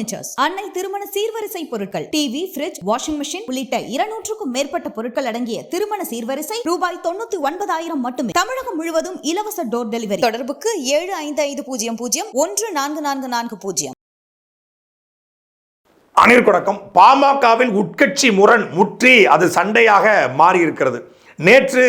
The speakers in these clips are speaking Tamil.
பர்னிச்சர்ஸ் அன்னை திருமண சீர்வரிசை பொருட்கள் டிவி பிரிட்ஜ் வாஷிங் மிஷின் உள்ளிட்ட இருநூற்றுக்கும் மேற்பட்ட பொருட்கள் அடங்கிய திருமண சீர்வரிசை ரூபாய் தொண்ணூத்தி ஒன்பதாயிரம் மட்டுமே. தமிழகம் முழுவதும் இலவச டோர் டெலிவரி தொடர்புக்கு ஏழு ஐந்து ஐந்து பூஜ்ஜியம் பூஜ்ஜியம் ஒன்று நான்கு நான்கு நான்கு பூஜ்ஜியம். அணிற்கொடக்கம் பாமகவில் உட்கட்சி முரண் முற்றி அது சண்டையாக மாறி இருக்கிறது நேற்று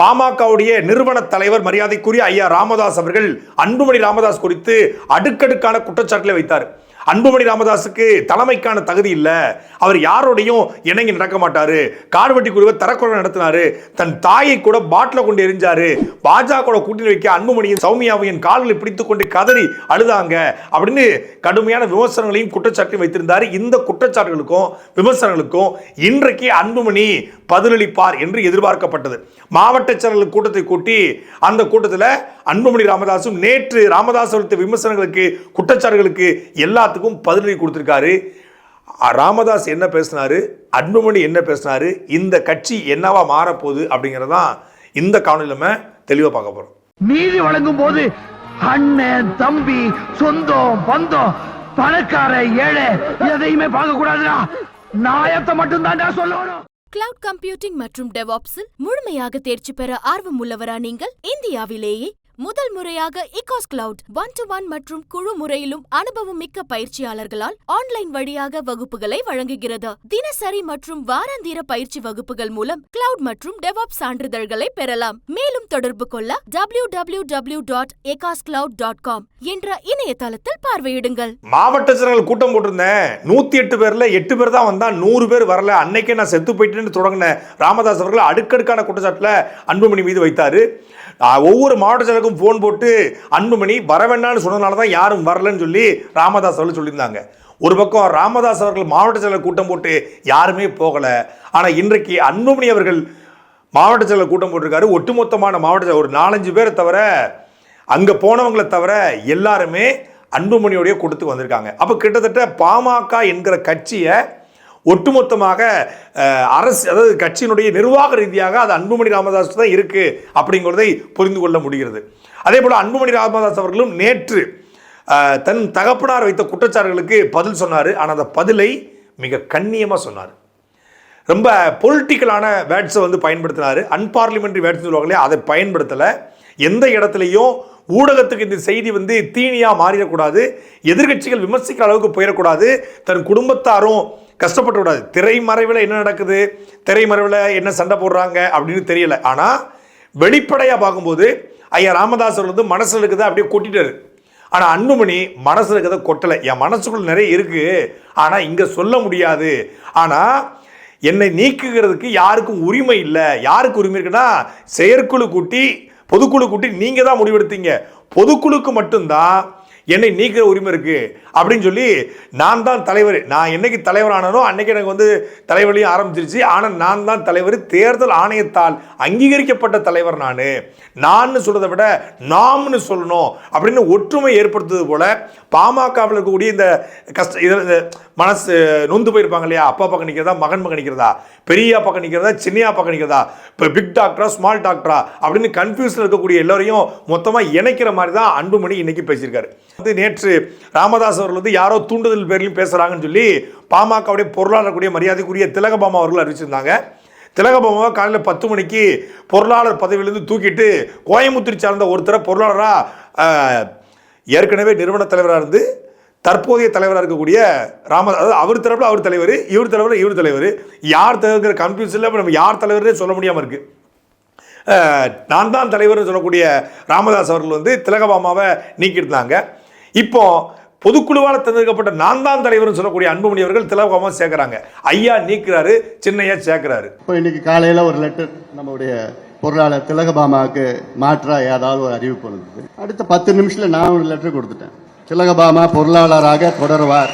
பாமகவுடைய நிறுவன தலைவர் மரியாதைக்குரிய ஐயா ராமதாஸ் அவர்கள் அன்புமணி ராமதாஸ் குறித்து அடுக்கடுக்கான குற்றச்சாட்டுகளை வைத்தார். அன்புமணி ராமதாஸுக்கு தலைமைக்கான தகுதி இல்லை. அவர் யாரோடையும் இணங்கி நடக்க மாட்டாரு. கார்வெட்டி குழுவை தரக்குறை நடத்தினாரு. தன் தாயை கூட பாட்டில் கொண்டு எரிஞ்சாரு. பாஜக கூட கூட்டணி வைக்க அன்புமணியும் சௌமியாவையும் கால்களை பிடித்து கொண்டு கதறி அழுதாங்க. அப்படின்னு கடுமையான விமர்சனங்களையும் குற்றச்சாட்டையும் வைத்திருந்தார். இந்த குற்றச்சாட்டுகளுக்கும் விமர்சனங்களுக்கும் இன்றைக்கு அன்புமணி பதிலளிப்பார் என்று எதிர்பார்க்கப்பட்டது. மாவட்ட செயலர்கள் கூட்டத்தை கூட்டி அந்த கூட்டத்தில் அன்புமணி ராமதாசும் நேற்று ராமதாஸ் அளித்த விமர்சனங்களுக்கு குற்றச்சாட்டுகளுக்கு எல்லாத்துக்கும் பதிலடி கொடுத்திருக்காரு. ராமதாஸ் என்ன பேசினாரு? அன்புமணி என்ன பேசினாரு? இந்த கட்சி என்னவா மாறப்போகுது அப்படிங்கிறதான் இந்த காணொலி நம்ம தெளிவாக பார்க்க போகிறோம் நீதி வழங்கும் போது அண்ணன் தம்பி சொந்தம் பந்தம் பணக்கார ஏழை எதையுமே பார்க்க கூடாதுடா. நாயத்தை மட்டும் தான்டா சொல்லணும். கிளவுட் கம்ப்யூட்டிங் மற்றும் டெவாப்ஸில் முழுமையாக தேர்ச்சி பெற ஆர்வம் உள்ளவரா நீங்கள்? இந்தியாவிலேயே முதல் முறையாக இகாஸ் கிளவுட் ஒன் டு ஒன் மற்றும் குழு முறையிலும் அனுபவம் மிக்க பயிற்சியாளர்களால் ஆன்லைன் வழியாக வகுப்புகளை வழங்குகிறது. தினசரி மற்றும் வாராந்திர பயிற்சி வகுப்புகள் மூலம் கிளவுட் மற்றும் டெவாப் சான்றிதழ்களை பெறலாம். மேலும் தொடர்பு கொள்ள W W W dot dot com என்ற இணையதளத்தில் பார்வையிடுங்கள். மாவட்ட சிறங்கள் கூட்டம் போட்டிருந்தேன். நூத்தி எட்டு பேர்ல எட்டு பேர் தான் வந்தா நூறு பேர் வரல. அன்னைக்கே நான் செத்து போயிட்டேன்னு தொடங்கினேன். ராமதாஸ் அவர்கள் அடுக்கடுக்கான குற்றச்சாட்டுல அன்புமணி மீது வைத்தாரு. ஒவ்வொரு மாவட்ட எல்லாருக்கும் ஃபோன் போட்டு அன்புமணி வர வேண்டாம்னு சொன்னதுனால தான் யாரும் வரலன்னு சொல்லி ராமதாஸ் அவர்கள் சொல்லியிருந்தாங்க. ஒரு பக்கம் ராமதாஸ் அவர்கள் மாவட்ட செயலர் கூட்டம் போட்டு யாருமே போகலை. ஆனால் இன்றைக்கு அன்புமணி அவர்கள் மாவட்ட செயலர் கூட்டம் போட்டிருக்காரு. ஒட்டுமொத்தமான மாவட்ட ஒரு நாலஞ்சு பேரை தவிர அங்கே போனவங்களை தவிர எல்லாருமே அன்புமணியோடைய கொடுத்து வந்திருக்காங்க. அப்போ கிட்டத்தட்ட பாமக என்கிற கட்சியை ஒட்டுமொத்தமாக அரசு அதாவது கட்சியினுடைய நிர்வாக ரீதியாக அது அன்புமணி ராமதாஸ் தான் இருக்குது அப்படிங்கிறதை புரிந்து கொள்ள முடிகிறது. அதே போல் அன்புமணி ராமதாஸ் அவர்களும் நேற்று தன் தகப்பனார் வைத்த குற்றச்சாட்டுகளுக்கு பதில் சொன்னார். ஆனால் அந்த பதிலை மிக கண்ணியமாக சொன்னார். ரொம்ப பொலிட்டிக்கலான வேர்ட்ஸை வந்து பயன்படுத்தினார். அன்பார்லிமெண்ட்ரி வேர்ட்ஸ் சொல்லுவாங்களே அதை பயன்படுத்தலை. எந்த இடத்துலையும் ஊடகத்துக்கு இந்த செய்தி வந்து தீனியாக மாறிடக்கூடாது. எதிர்க்கட்சிகள் விமர்சிக்கிற அளவுக்கு போயிடக்கூடாது. தன் குடும்பத்தாரும் கஷ்டப்பட்டு திரைமறைவில் என்ன நடக்குது? திரைமறைவில் என்ன சண்டை போடுறாங்க அப்படின்னு தெரியல. ஆனால் வெளிப்படையாக பார்க்கும்போது ஐயா ராமதாஸ் வந்து மனசில் இருக்குதை அப்படியே கொட்டிட்டாரு. ஆனால் அன்புமணி மனசில் இருக்கிறத கொட்டலை. என் மனசுக்குள்ள நிறைய இருக்குது ஆனால் இங்கே சொல்ல முடியாது. ஆனால் என்னை நீக்குகிறதுக்கு யாருக்கும் உரிமை இல்லை. யாருக்கு உரிமை இருக்குன்னா செயற்குழு கூட்டி பொதுக்குழு கூட்டி நீங்கள் தான் முடிவெடுத்தீங்க. பொதுக்குழுக்கு மட்டும்தான் என்னை நீக்கிற உரிமை இருக்கு அப்படின்னு சொல்லி நான் தான் தலைவர். நான் என்னைக்கு தலைவர் ஆனானோ அன்னைக்கு எனக்கு வந்து தலைவலியும் ஆரம்பிச்சிருச்சு. ஆனால் நான் தான் தலைவர். தேர்தல் ஆணையத்தால் அங்கீகரிக்கப்பட்ட தலைவர் நான். நான் சொல்றதை விட நாம்னு சொல்லணும் அப்படின்னு ஒற்றுமை ஏற்படுத்துவது போல பாமகவில் இருக்கக்கூடிய இந்த கஷ்ட இதில் இந்த மனசு நொந்து போயிருப்பாங்க இல்லையா? அப்பா பக்கம் நிற்கிறதா மகன் பக்கம் நிற்கிறதா பெரியா பக்கம் நிற்கிறதா சின்னையா பக்கம் நிற்கிறதா இப்போ பிக் டாக்டரா ஸ்மால் டாக்டரா அப்படின்னு கன்ஃபியூஸில் இருக்கக்கூடிய எல்லோரையும் மொத்தமாக இணைக்கிற மாதிரி தான் அன்புமணி இன்னைக்கு பேசியிருக்காரு. வந்து நேற்று ராமதாஸ் அவர்கள் வந்து யாரோ தூண்டுதல் பேர்லையும் பேசுகிறாங்கன்னு சொல்லி பாமகவுடைய பொருளாளர் மரியாதைக்குரிய திலகபாமா அவர்கள் அறிவிச்சிருந்தாங்க. திலகபாமாவை காலையில் பத்து மணிக்கு பொருளாளர் பதவியிலிருந்து தூக்கிட்டு கோயம்புத்தூர் சார்ந்த ஒருத்தரை பொருளாளராக ஏற்கனவே நிறுவன தலைவராக இருந்து தற்போதைய தலைவராக இருக்கக்கூடிய ராம அதாவது அவர் தரப்பில் அவர் தலைவர் இவர் தலைவர் இவர் தலைவர். யார் தலைவர்கிற கன்ஃபியூஷனில் இப்போ நம்ம யார் தலைவர்னே சொல்ல முடியாமல் இருக்குது நான் தான் தலைவர்னு சொல்லக்கூடிய ராமதாஸ் அவர்கள் வந்து திலகபாமாவை நீக்கியிருந்தாங்க. இப்போ பொதுக்குழுவால் தேர்ந்தெடுக்கப்பட்ட நான் தான் தலைவர்னு சொல்லக்கூடிய அன்புமணி அவர்கள் திலகபாமா சேர்க்குறாங்க. ஐயா நீக்கிறாரு சின்னையா சேர்க்குறாரு. இப்போ இன்னைக்கு காலையில் ஒரு லெட்டர் நம்முடைய பொருளாளர் திலகபாமாவுக்கு மாற்றாக ஏதாவது ஒரு அறிவிப்பு இருந்தது அடுத்த பத்து நிமிஷத்தில் நான் ஒரு லெட்டர் கொடுத்துட்டேன். திலகபாமா பொருளாளராக தொடருவார்.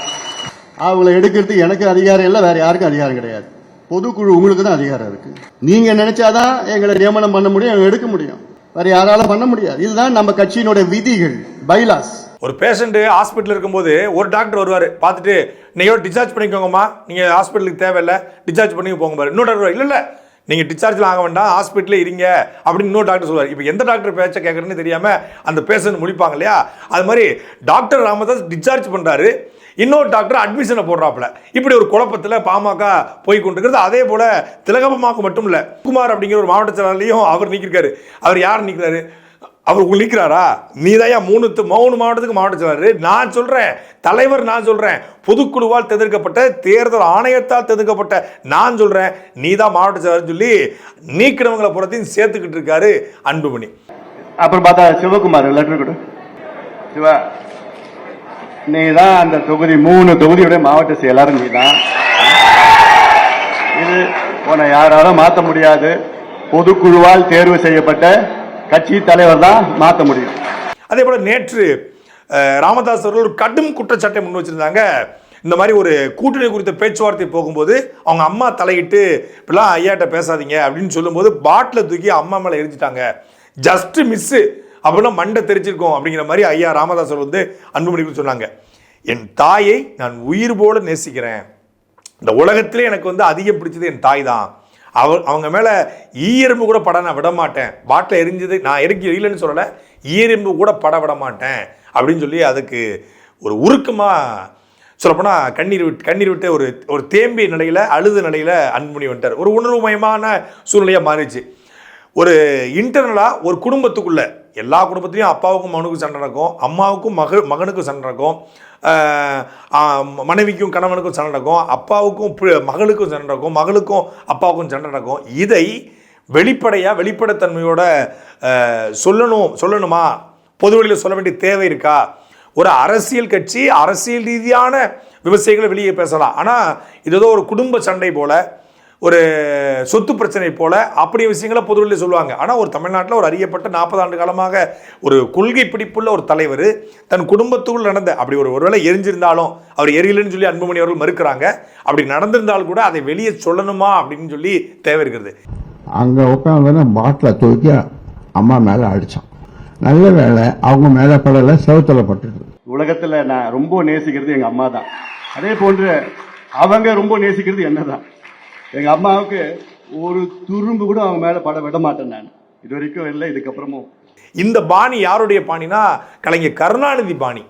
அவங்களை எடுக்கிறது எனக்கு அதிகாரம் இல்லை வேற யாருக்கும் அதிகாரம் கிடையாது. பொதுக்குழு உங்களுக்கு தான் அதிகாரம் இருக்கு. நீங்க நினைச்சாதான் எங்களை நியமனம் பண்ண முடியும் எடுக்க முடியும். வேற யாராலும் பண்ண முடியாது. இதுதான் நம்ம கட்சியினுடைய விதிகள் பைலாஸ் ஒரு பேஷண்ட்டு ஹாஸ்பிட்டல் இருக்கும்போது ஒரு டாக்டர் வருவார். பார்த்துட்டு நீங்கள் டிஸ்சார்ஜ் பண்ணிக்கோங்கம்மா. நீங்கள் ஹாஸ்பிட்டலுக்கு தேவையில்லை. டிஸ்சார்ஜ் பண்ணி போங்க பாரு இன்னொரு டாக்டர் இல்லை இல்லை. நீங்கள் டிஸ்சார்ஜில் ஆக வேண்டாம் ஹாஸ்பிட்டலே இருங்க அப்படின்னு இன்னொரு டாக்டர் சொல்லுவார். இப்போ எந்த டாக்டர் பேச்ச கேட்குறேன்னு தெரியாமல் அந்த பேஷண்ட் முழிப்பாங்க இல்லையா? அது மாதிரி டாக்டர் ராமதாஸ் டிஸ்சார்ஜ் பண்ணுறாரு இன்னொரு டாக்டர் அட்மிஷனை போடுறாப்புல. இப்படி ஒரு குழப்பத்தில் பாமக போய் கொண்டிருக்கிறது. அதே போல் திலகமாக்கு மட்டும் இல்லை குமார் அப்படிங்கிற ஒரு மாவட்ட செயலாளரையும் அவர் நீக்கிருக்காரு அவர் யார் நீக்கிறாரு? அவர் உங்களுக்கு நீக்கிறாரா நீ தான் மூணு து- மூணு மாவட்டத்துக்கு மாவட்ட செயலாளர் நான் சொல்கிறேன் தலைவர் நான் சொல்கிறேன் பொதுக்குழுவால் தேர்ந்தெடுக்கப்பட்ட தேர்தல் ஆணையத்தால் தேர்ந்தெடுக்கப்பட்ட நான் சொல்கிறேன் நீ தான் மாவட்ட செயலாளர் சொல்லி நீக்கினவங்களை புறத்தையும் சேர்த்துக்கிட்டு இருக்காரு அன்புமணி. அப்புறம் பார்த்தா சிவகுமார் லெட்டர் கொடு. சிவா நீ தான் அந்த தொகுதி மூணு தொகுதியோட மாவட்ட செயலாளர் நீ தான் இது உன்னை யாராலும் மாற்ற முடியாது. பொதுக்குழுவால் தேர்வு செய்யப்பட்ட கட்சி தலைவர் தான் மாற்ற முடியும். அதே போல் நேற்று ராமதாஸ் அவர்கள் ஒரு கடும் குற்றச்சாட்டை முன் வச்சிருந்தாங்க. இந்த மாதிரி ஒரு கூட்டணி குறித்த பேச்சுவார்த்தை போகும்போது அவங்க அம்மா தலையிட்டு இப்படிலாம் ஐயாட்ட பேசாதீங்க அப்படின்னு சொல்லும்போது பாட்டில் தூக்கி அம்மா மேலே எரிஞ்சிட்டாங்க. ஜஸ்ட் மிஸ்ஸு அப்படின்னா மண்டை தெரிச்சிருக்கோம் அப்படிங்கிற மாதிரி ஐயா ராமதாஸ் வந்து அன்புமணிக்கு சொன்னாங்க. என் தாயை நான் உயிர் போல நேசிக்கிறேன். இந்த உலகத்திலே எனக்கு வந்து அதிகம் பிடிச்சது என் தாய் தான். அவ அவங்க மேலே ஈயெறும்பு கூட பட நான் விட மாட்டேன் பாட்டில் எரிஞ்சது நான் எரிக்க இல்லைன்னு சொல்லலை. ஈயெறும்பு கூட பட விட மாட்டேன் அப்படின்னு சொல்லி அதுக்கு ஒரு உருக்கமாக சொல்லப்போனால் கண்ணீர் விட்டு கண்ணீர் விட்டு ஒரு ஒரு தேம்பிய நிலையில் அழுத நிலையில் அன்புமணி வந்துட்டார். ஒரு உணர்வுமயமான சூழ்நிலையாக மாறிச்சு ஒரு இன்டர்னலாக ஒரு குடும்பத்துக்குள்ளே எல்லா குடும்பத்துலேயும் அப்பாவுக்கும் மகனுக்கும் சண்டை நடக்கும் அம்மாவுக்கும் மக மகனுக்கும் சண்டை நடக்கும் மனைவிக்கும் கணவனுக்கும் சண்டை நடக்கும் அப்பாவுக்கும் பி- மகளுக்கும் சண்டை நடக்கும் மகளுக்கும் அப்பாவுக்கும் சண்டை நடக்கும். இதை வெளிப்படையாக வெளிப்படைத்தன்மையோட சொல்லணும் சொல்லணுமா? பொதுவெளியில் சொல்ல வேண்டிய தேவை இருக்கா? ஒரு அரசியல் கட்சி அரசியல் ரீதியான விவசாயிகளை வெளியே பேசலாம். ஆனால் இது ஏதோ ஒரு குடும்ப சண்டை போல் ஒரு சொத்து பிரச்சனை போல அப்படி விஷயங்களை பொதுவெளியில் சொல்லுவாங்க. ஆனால் ஒரு தமிழ்நாட்டில் ஒரு அறியப்பட்ட நாற்பது ஆண்டு காலமாக ஒரு கொள்கை பிடிப்புள்ள ஒரு தலைவர் தன் குடும்பத்துக்குள் நடந்த அப்படி ஒரு ஒருவேளை எரிஞ்சிருந்தாலும் அவர் எரியலன்னு சொல்லி அன்புமணி அவர்கள் மறுக்கிறாங்க. அப்படி நடந்திருந்தாலும் கூட அதை வெளியே சொல்லணுமா அப்படின்னு சொல்லி தேவை இருக்கிறது. அங்கே உட்காந்து பாட்டில் தூக்கி அம்மா மேலே அடித்தான் நல்ல வேளை அவங்க மேலே படலை செவுத்துல பட்டுது. உலகத்துல நான் ரொம்ப நேசிக்கிறது எங்க அம்மா தான் அதே போன்று அவங்க ரொம்ப நேசிக்கிறது என்னதான். எங்க அம்மாவுக்கு ஒரு துரும்பு கூட அவங்க மேல பட விட மாட்டேன் நான். இது வரைக்கும் இல்லை இதுக்கப்புறமும். இந்த பாணி யாருடைய பாணினா கலைஞர் கருணாநிதி பாணி.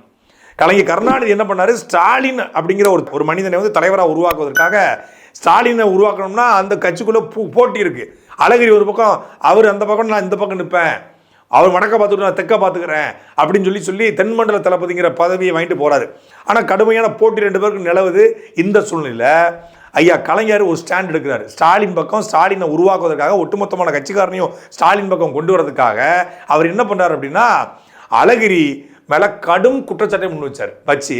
கலைஞர் கருணாநிதி என்ன பண்ணாரு? ஸ்டாலின் அப்படிங்கிற ஒரு ஒரு மனிதனை வந்து தலைவராக உருவாக்குவதற்காக ஸ்டாலினை உருவாக்கணும்னா அந்த கட்சிக்குள்ள போ- போட்டி இருக்கு. அழகிரி ஒரு பக்கம் அவர் அந்த பக்கம் நான் இந்த பக்கம் நிற்பேன் அவர் வடக்க பார்த்துட்டு நான் தெற்க பார்த்துக்கிறேன் அப்படின்னு சொல்லி சொல்லி தென்மண்டல தளபதிங்கிற பதவியை வாங்கிட்டு போறாரு. ஆனால் கடுமையான போட்டி ரெண்டு பேருக்கு நிலவுது இந்த சூழ்நிலையில். ஐயா கலைஞர் ஒரு ஸ்டாண்ட் எடுக்கிறார். ஸ்டாலின் பக்கம் ஸ்டாலினை உருவாக்குவதற்காக ஒட்டுமொத்தமான கட்சிக்காரனையும் ஸ்டாலின் பக்கம் கொண்டு வரதுக்காக அவர் என்ன பண்ணுறார் அப்படின்னா அழகிரி மேலே கடும் குற்றச்சாட்டை முன் வச்சார். வச்சு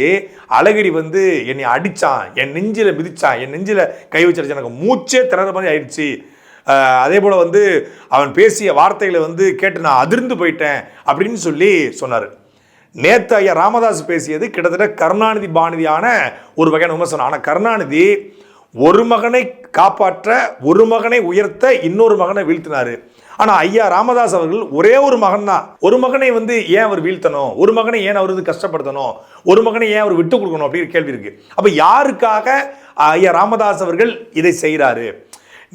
அழகிரி வந்து என்னை அடித்தான் என் நெஞ்சில் மிதிச்சான் என் நெஞ்சில் கை வச்சிருச்சு எனக்கு மூச்சே திறந்த மாதிரி ஆயிடுச்சு. அதே போல் வந்து அவன் பேசிய வார்த்தைகளை வந்து கேட்டு நான் அதிர்ந்து போயிட்டேன் அப்படின்னு சொல்லி சொன்னார். நேத்து ஐயா ராமதாஸ் பேசியது கிட்டத்தட்ட கருணாநிதி பாணிதியான ஒரு வகையான விமர்சனம். ஆனால் கருணாநிதி ஒரு மகனை காப்பாற்ற ஒரு மகனை உயர்த்த இன்னொரு மகனை வீழ்த்தினாரு. ஆனா ஐயா ராமதாஸ் அவர்கள் ஒரே ஒரு மகன் தான் ஒரு மகனை வந்து ஏன் அவர் வீழ்த்தணும்? ஒரு மகனை ஏன் அவர் வந்து கஷ்டப்படுத்தணும்? ஒரு மகனை ஏன் அவர் விட்டு கொடுக்கணும்? அப்படிங்கிற கேள்வி இருக்கு. அப்ப யாருக்காக ஐயா ராமதாஸ் அவர்கள் இதை செய்கிறாரு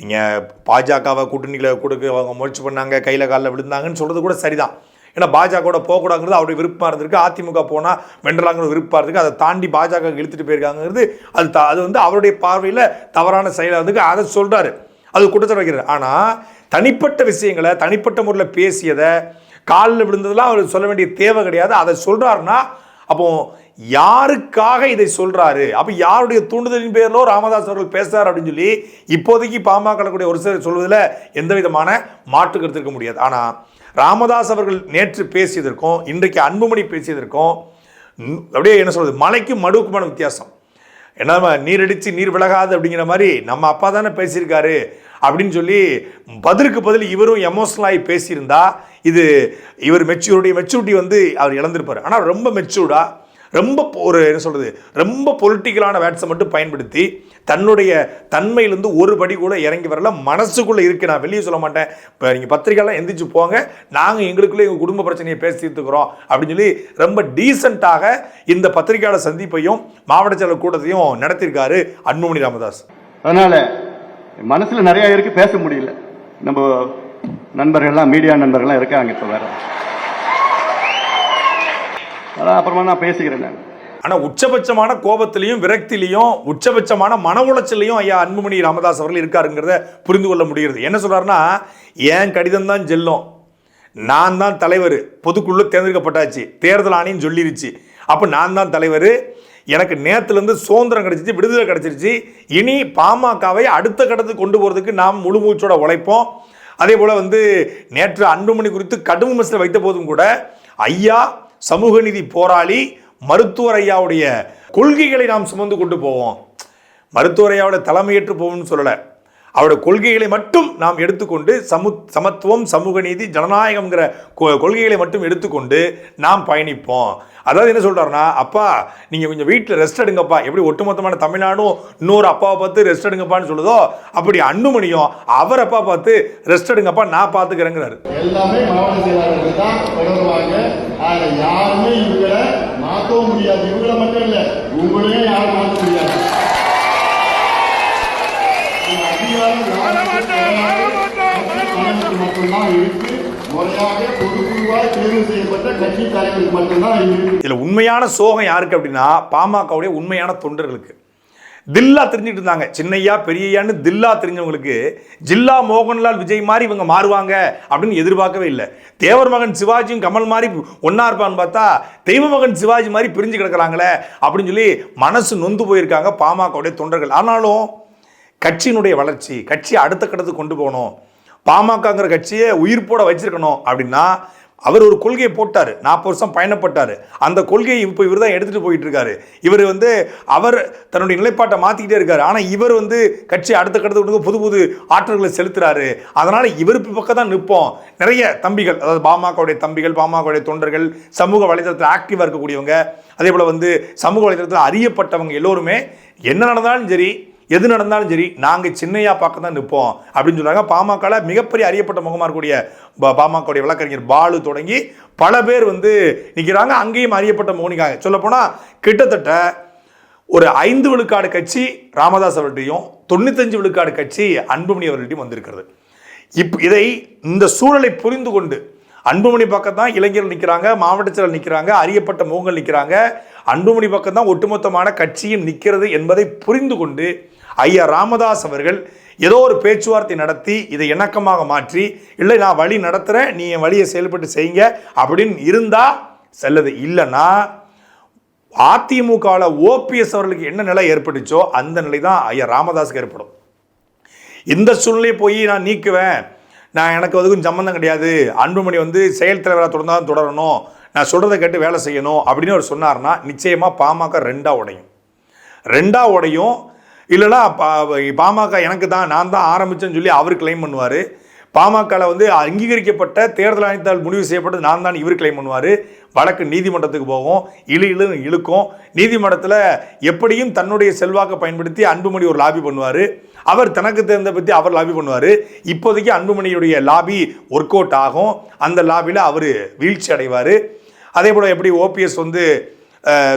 நீங்கள் பாஜகவை கூட்டணிகளை கொடுக்க அவங்க முயற்சி பண்ணாங்க கையில் காலில் விழுந்தாங்கன்னு சொல்கிறது கூட சரிதான். ஏன்னா பாஜகவோட போகக்கூடாங்கிறது அவருடைய விருப்பமாக இருந்திருக்கு. அதிமுக போனால் வென்றலாங்கிற விருப்பமாக இருக்குது அதை தாண்டி பாஜக இழுத்துட்டு போயிருக்காங்கிறது அது த- அது வந்து அவருடைய பார்வையில் தவறான செயலாக இருக்கு அதை சொல்கிறாரு அது குற்றச்சாட்டு வைக்கிறார். ஆனால் தனிப்பட்ட விஷயங்களை தனிப்பட்ட முறையில் பேசியதை காலில் விழுந்ததெல்லாம் அவர் சொல்ல வேண்டிய தேவை கிடையாது. அதை சொல்கிறாருன்னா அப்போ யாருக்காக இதை சொல்கிறாரு அப்போ யாருடைய தூண்டுதலின் பேரிலோ ராமதாஸ் அவர்கள் பேசுகிறார் அப்படின்னு சொல்லி இப்போதைக்கு பாமக கூடிய ஒரு சிலர் சொல்வதில் எந்த விதமான மாற்று கருத்து இருக்க முடியாது. ஆனால் ராமதாஸ் அவர்கள் நேற்று பேசியதற்கும் இன்றைக்கு அன்புமணி பேசியதற்கும் அப்படியே என்ன சொல்கிறது மலைக்கும் மடுவுக்குமான வித்தியாசம். என்ன நீர் அடித்து நீர் விலகாது அப்படிங்கிற மாதிரி நம்ம அப்பா தானே பேசியிருக்காரு அப்படின்னு சொல்லி பதிலுக்கு பதில் இவரும் எமோஷனல் ஆகி பேசியிருந்தா இது இவர் மெச்சூரிட்டி மெச்சூரிட்டி வந்து அவர் இழந்திருப்பார். ஆனால் ரொம்ப மெச்சூர்டா ரொம்ப ஒரு என்ன சொல்கிறது ரொம்ப பொலிட்டிக்கலான வேட்ஸை மட்டும் பயன்படுத்தி தன்னுடைய தன்மையிலேருந்து ஒரு படி கூட இறங்கி வரல மனசுக்குள்ளே இருக்குது நான் வெளியே சொல்ல மாட்டேன். இப்போ நீங்கள் பத்திரிக்கைலாம் எந்திரிச்சு போங்க. நாங்கள் எங்களுக்குள்ளே எங்கள் குடும்ப பிரச்சனையை பேசி தீர்த்துக்கிறோம் அப்படின்னு சொல்லி ரொம்ப டீசெண்டாக இந்த பத்திரிகையாளர் சந்திப்பையும் மாவட்ட செயலர் கூட்டத்தையும் நடத்தியிருக்காரு அன்புமணி ராமதாஸ். அதனால் மனசில் நிறையா இருக்குது பேச முடியல. நம்ம நண்பர்கள்லாம் மீடியா நண்பர்கள்லாம் இருக்காங்க இப்போ வேறு. அதான் அப்புறமா நான் பேசிக்கிறேன் நான். ஆனால் உச்சபட்சமான கோபத்திலையும் விரக்திலையும் உச்சபட்சமான மன உளைச்சலையும் ஐயா அன்புமணி ராமதாஸ் அவர்கள் இருக்காருங்கிறத புரிந்து கொள்ள முடிகிறது. என்ன சொல்கிறாருன்னா ஏன் கடிதம் தான் செல்லும். நான் தான் தலைவர். பொதுக்குழு தேர்ந்தெடுக்கப்பட்டாச்சு. தேர்தல் ஆணையம் சொல்லிருச்சு. அப்போ நான் தான் தலைவர். எனக்கு நேற்றுலேருந்து சுதந்திரம் கிடச்சிச்சு விடுதலை கிடச்சிருச்சு. இனி பாமகவை அடுத்த கட்டத்துக்கு கொண்டு போகிறதுக்கு நாம் முழு மூச்சோட உழைப்போம். அதே போல் வந்து நேற்று அன்புமணி குறித்து கடும் விமர்சனம் வைத்த போதும் கூட ஐயா சமூக நீதி போராளி மருத்துவர் ஐயாவுடைய கொள்கைகளை நாம் சுமந்து கொண்டு போவோம். மருத்துவர் ஐயாவோட தலைமையேற்று போவோம்னு சொல்லலை. அவருடைய கொள்கைகளை மட்டும் நாம் எடுத்துக்கொண்டு சமு சமத்துவம் சமூக நீதி ஜனநாயகம்ங்கிற கொ- கொள்கைகளை மட்டும் எடுத்துக்கொண்டு நாம் பயணிப்போம். அதாவது என்ன சொல்கிறாருன்னா அப்பா நீங்கள் கொஞ்சம் வீட்டில் ரெஸ்ட் எடுங்கப்பா. எப்படி ஒட்டுமொத்தமான தமிழ்நாடும் இன்னொரு அப்பாவை பார்த்து ரெஸ்ட் எடுங்கப்பான்னு சொல்லுதோ அப்படி அண்ணுமணியும் அவர் அப்பா பார்த்து ரெஸ்ட் எடுங்கப்பா நான் பார்த்துக்கிறேங்கிறாரு எல்லாமே மாவட்ட செயலாளர்கள் தான் தொடருவாங்க யாருமே இவங்களை மாற்றவும் முடியாது. இவங்களை மட்டும் இல்லை உங்களையும் யாரும் மாற்ற முடியாது இந்த அதிகாரம் யாருக்கு தலைவருக்கு மட்டும்தான் இருக்கு. முறையாக பொதுக்குழுவாய் தேர்வு செய்யப்பட்ட கட்சி தலைவருக்கு மட்டும்தான் இருக்கு. இதில் உண்மையான சோகம் யாருக்கு அப்படின்னா பாமகவுடைய உண்மையான தொண்டர்களுக்கு. தில்லா தெரிஞ்சுட்டு இருந்தாங்க. சின்னையா பெரியய்யான்னு தில்லா தெரிஞ்சவங்களுக்கு ஜில்லா மோகன்லால் விஜய் மாதிரி இவங்க மாறுவாங்க அப்படின்னு எதிர்பார்க்கவே இல்லை. தேவர் மகன் சிவாஜியும் கமல் மாதிரி ஒன்னா இருப்பான்னு பார்த்தா தெய்வ மகன் சிவாஜி மாதிரி பிரிஞ்சு கிடக்குறாங்களே அப்படின்னு சொல்லி மனசு நொந்து போயிருக்காங்க பாமகவுடைய தொண்டர்கள். ஆனாலும் கட்சியினுடைய வளர்ச்சி கட்சியை அடுத்த கட்டத்துக்கு கொண்டு போகணும். பாமகங்கிற கட்சியை உயிர்ப்போட வச்சிருக்கணும் அப்படின்னா அவர் ஒரு கொள்கையை போட்டார். நாற்பது வருஷம் பயணப்பட்டார். அந்த கொள்கையை இப்போ இவர் தான் எடுத்துகிட்டு போயிட்டு இருக்காரு இவர் வந்து அவர் தன்னுடைய நிலைப்பாட்டை மாற்றிக்கிட்டே இருக்காரு. ஆனால் இவர் வந்து கட்சி அடுத்த கட்டத்துக்கு புது புது ஆற்றல்களை செலுத்துறாரு. அதனால் இவர் பக்கம் தான் நிற்போம். நிறைய தம்பிகள் அதாவது பாமகவுடைய தம்பிகள் பாமகவுடைய தொண்டர்கள் சமூக வலைதளத்தில் ஆக்டிவாக இருக்கக்கூடியவங்க அதே போல் வந்து சமூக வலைதளத்தில் அறியப்பட்டவங்க எல்லோருமே என்ன நடந்தாலும் சரி எது நடந்தாலும் சரி நாங்கள் சின்னையா பார்க்க தான் நிற்போம் அப்படின்னு சொல்கிறாங்க பாமகவில் மிகப்பெரிய அறியப்பட்ட முகமாக இருக்கக்கூடிய பாமகவுடைய வழக்கறிஞர் பாலு தொடங்கி பல பேர் வந்து நிற்கிறாங்க அங்கேயும் அறியப்பட்ட முகனிக்காங்க சொல்லப்போனால் கிட்டத்தட்ட ஒரு ஐந்து விழுக்காடு கட்சி ராமதாஸ் அவர்கிட்டையும் தொண்ணூத்தஞ்சு விழுக்காடு கட்சி அன்புமணி அவர்கள்ட்டையும் வந்திருக்கிறது. இப் இதை இந்த சூழலை புரிந்து கொண்டு அன்புமணி பக்கம் தான் இளைஞர்கள் நிற்கிறாங்க மாவட்ட செயலர் நிற்கிறாங்க அறியப்பட்ட முகங்கள் நிற்கிறாங்க அன்புமணி பக்கம் தான் ஒட்டுமொத்தமான கட்சியும் நிற்கிறது என்பதை புரிந்து கொண்டு ஐயா ராமதாஸ் அவர்கள் ஏதோ ஒரு பேச்சுவார்த்தை நடத்தி இதை இணக்கமாக மாற்றி இல்லை நான் வழி நடத்துகிறேன் நீ என் வழியை செயல்பட்டு செய்யுங்க அப்படின்னு இருந்தால் செல்லது. இல்லைன்னா அதிமுகவில் ஓபிஎஸ் அவர்களுக்கு என்ன நிலை ஏற்பட்டுச்சோ அந்த நிலை தான் ஐயா ராமதாஸுக்கு ஏற்படும். இந்த சூழ்நிலையை போய் நான் நீக்குவேன். நான் எனக்கு அதுக்கும் சம்மந்தம் கிடையாது. அன்புமணி வந்து செயல் தலைவராக தொடர்ந்து தான் தொடரணும். நான் சொல்கிறத கேட்டு வேலை செய்யணும் அப்படின்னு அவர் சொன்னார்னா நிச்சயமாக பாமக ரெண்டாக உடையும். ரெண்டாக உடையும். இல்லைன்னா பா- பாமக எனக்கு தான் நான் தான் ஆரம்பித்தேன்னு சொல்லி அவர் கிளைம் பண்ணுவார். பாமகவில் வந்து அங்கீகரிக்கப்பட்ட தேர்தல் ஆணையத்தால் முடிவு செய்யப்பட்டது நான் தான் இவர் கிளைம் பண்ணுவார். வழக்கு நீதிமன்றத்துக்கு போகும் இழு இழு இழுக்கும். நீதிமன்றத்தில் எப்படியும் தன்னுடைய செல்வாக்கை பயன்படுத்தி அன்புமணி ஒரு லாபி பண்ணுவார். அவர் தனக்கு தெரிந்த பற்றி அவர் லாபி பண்ணுவார். இப்போதைக்கு அன்புமணியுடைய லாபி ஒர்க் அவுட் ஆகும். அந்த லாபியில் அவர் வீழ்ச்சி அடைவார். அதே போல் எப்படி ஓபிஎஸ் வந்து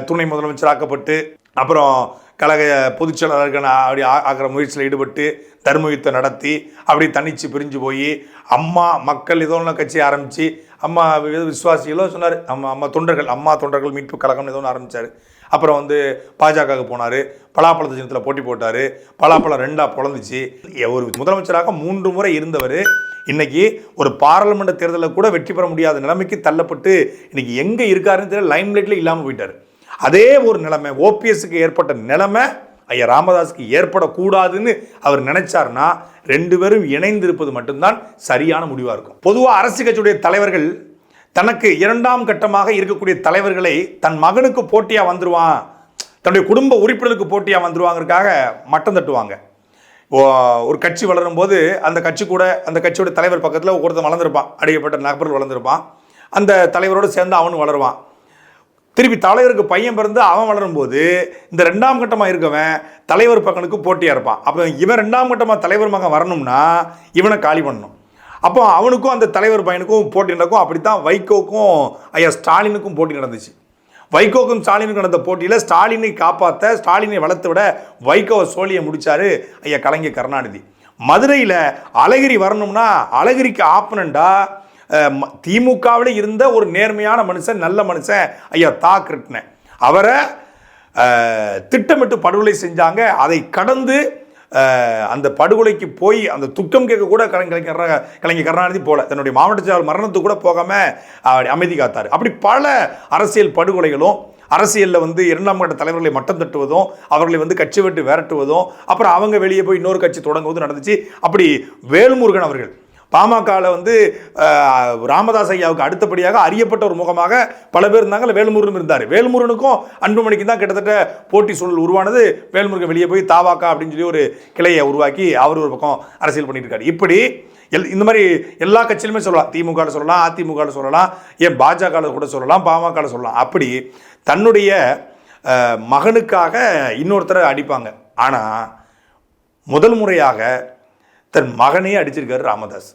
துணை முதலமைச்சராக்கப்பட்டு அப்புறம் கழக பொதுச் செயலாளருக்கு அப்படி ஆ- ஆக்கிற முயற்சியில் ஈடுபட்டு தர்மயுத்தம் நடத்தி அப்படி தனிச்சு பிரிஞ்சு போய் அம்மா மக்கள் ஏதோ ஒன்று கட்சி ஆரம்பித்து அம்மா விசுவாசிகளோ சொன்னார். அம்மா அம்மா தொண்டர்கள் அம்மா தொண்டர்கள் மீட்பு கழகம்னு ஏதோ ஒன்று ஆரம்பித்தார் அப்புறம் வந்து பாஜகவுக்கு போனார். பலாப்பழத்து சின்னத்தில் போட்டி போட்டார். பலாப்பழம் ரெண்டாக பொழந்துச்சு. ஒரு முதலமைச்சராக மூன்று முறை இருந்தவர். இன்னைக்கு ஒரு பாராளுமன்ற தேர்தலில் கூட வெற்றி பெற முடியாத நிலைமைக்கு தள்ளப்பட்டு இன்னைக்கு எங்கே இருக்காருன்னு தெரியல லைம் லைட்டில் இல்லாமல் போயிட்டார். அதே ஒரு நிலைமை ஓபிஎஸ்க்கு ஏற்பட்ட நிலைமை ஐயா ராமதாஸுக்கு ஏற்படக்கூடாதுன்னு அவர் நினைச்சார்னா ரெண்டு பேரும் இணைந்திருப்பது மட்டும்தான் சரியான முடிவாக இருக்கும். பொதுவாக அரசு கட்சியுடைய தலைவர்கள் தனக்கு இரண்டாம் கட்டமாக இருக்கக்கூடிய தலைவர்களை தன் மகனுக்கு போட்டியாக வந்துருவான் தன்னுடைய குடும்ப உறுப்பினருக்கு போட்டியாக வந்துடுவாங்கிறதுக்காக மட்டம் தட்டுவாங்க. ஓ- ஒரு கட்சி வளரும் போது அந்த கட்சி கூட அந்த கட்சியோட தலைவர் பக்கத்தில் ஒருத்தன் வளர்ந்துருப்பான் அடிக்கப்பட்ட நபர்கள் வளர்ந்துருப்பான். அந்த தலைவரோடு சேர்ந்து அவனும் வளருவான். திருப்பி தலைவருக்கு பையன் பிறந்து அவன் வளரும்போது இந்த ரெண்டாம் கட்டமாக இருக்கவன் தலைவர் பக்கனுக்கு போட்டியாக இருப்பான். அப்போ இவன் ரெண்டாம் கட்டமாக தலைவர் மகன் வரணும்னா இவனை காலி பண்ணணும். அப்போ அவனுக்கும் அந்த தலைவர் பையனுக்கும் போட்டி நடக்கும். அப்படித்தான் வைகோக்கும் ஐயா ஸ்டாலினுக்கும் போட்டி நடந்துச்சு. வைகோக்கும் ஸ்டாலினுக்கும் நடந்த போட்டியில் ஸ்டாலினை காப்பாற்ற ஸ்டாலினை வளர்த்து விட வைகோவை சோழியை முடித்தார் ஐயா கலைஞர் கருணாநிதி. மதுரையில் அழகிரி வரணும்னா அழகிரிக்கு ஆப்பனண்டா திமுகவில் இருந்த ஒரு நேர்மையான மனுஷன் நல்ல மனுஷன் ஐயா தா கிருஷ்ணன். அவரை திட்டமிட்டு படுகொலை செஞ்சாங்க. அதை கடந்து அந்த படுகொலைக்கு போய் அந்த துக்கம் கேட்க கூட கலைஞர் கலைஞர் கருணாநிதி போல. தன்னுடைய மாவட்ட செயலாளர் மரணத்துக்கு கூட போகாமல் அமைதி காத்தார். அப்படி பல அரசியல் படுகொலைகளும் அரசியலில் வந்து இரண்டாம் கட்ட தலைவர்களை மட்டம் தட்டுவதும் அவர்களை வந்து கட்சி விட்டு விரட்டுவதும் அப்புறம் அவங்க வெளியே போய் இன்னொரு கட்சி தொடங்குவதும் நடந்துச்சு. அப்படி வேல்முருகன் அவர்கள் பாமகவில் வந்து ராமதாஸ் ஐயாவுக்கு அடுத்தபடியாக அறியப்பட்ட ஒரு முகமாக பல பேர் இருந்தாங்க. வேல்முருகன் இருந்தார். வேல்முருகனுக்கும் அன்புமணிக்கும் தான் கிட்டத்தட்ட போட்டி சூழல் உருவானது. வேல்முருகன் வெளியே போய் தாவாக்கா அப்படின்னு சொல்லி ஒரு கிளையை உருவாக்கி அவர் ஒரு பக்கம் அரசியல் பண்ணிட்டு இருக்காரு. இப்படி எல் இந்த மாதிரி எல்லா கட்சியிலுமே சொல்லலாம். திமுக சொல்லலாம் அதிமுகவில் சொல்லலாம் ஏன் பாஜக கூட சொல்லலாம் பாமக சொல்லலாம். அப்படி தன்னுடைய மகனுக்காக இன்னொருத்தரை அடிப்பாங்க. ஆனால் முதல் முறையாக தன் மகனையே அடிச்சிருக்காரு ராமதாஸ்.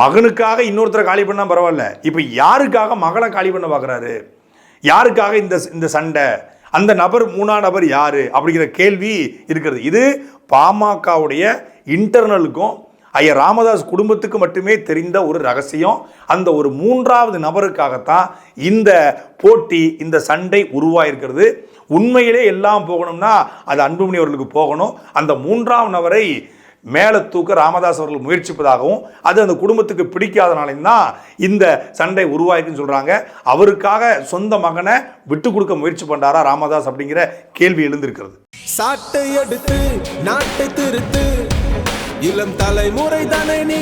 மகனுக்காக இன்னொருத்தரை காலி பண்ணால் பரவாயில்ல. இப்போ யாருக்காக மகளை காலி பண்ண பார்க்குறாரு யாருக்காக இந்த இந்த சண்டை? அந்த நபர் மூணா நபர் யார்? அப்படிங்கிற கேள்வி இருக்கிறது. இது பாமகவுடைய இன்டர்னலுக்கும் ஐயா ராமதாஸ் குடும்பத்துக்கு மட்டுமே தெரிந்த ஒரு ரகசியம். அந்த ஒரு மூன்றாவது நபருக்காகத்தான் இந்த போட்டி இந்த சண்டை உருவாயிருக்கிறது. உண்மையிலே எல்லாம் போகணும்னா அது அன்புமணி அவர்களுக்கு போகணும். அந்த மூன்றாம் நபரை மேலே தூக்க ராமதாஸ் அவர்கள் முயற்சிப்பதாகவும் அது அந்த குடும்பத்துக்கு பிடிக்காதனாலையும் தான் இந்த சண்டை உருவாயிருக்குன்னு சொல்கிறாங்க அவருக்காக சொந்த மகனை விட்டு கொடுக்க முயற்சி பண்ணுறாரா ராமதாஸ் அப்படிங்கிற கேள்வி எழுந்திருக்கிறது. சாட்டை எடுத்து நாட்டை திருத்து இளம் தலைமுறை தானே நீ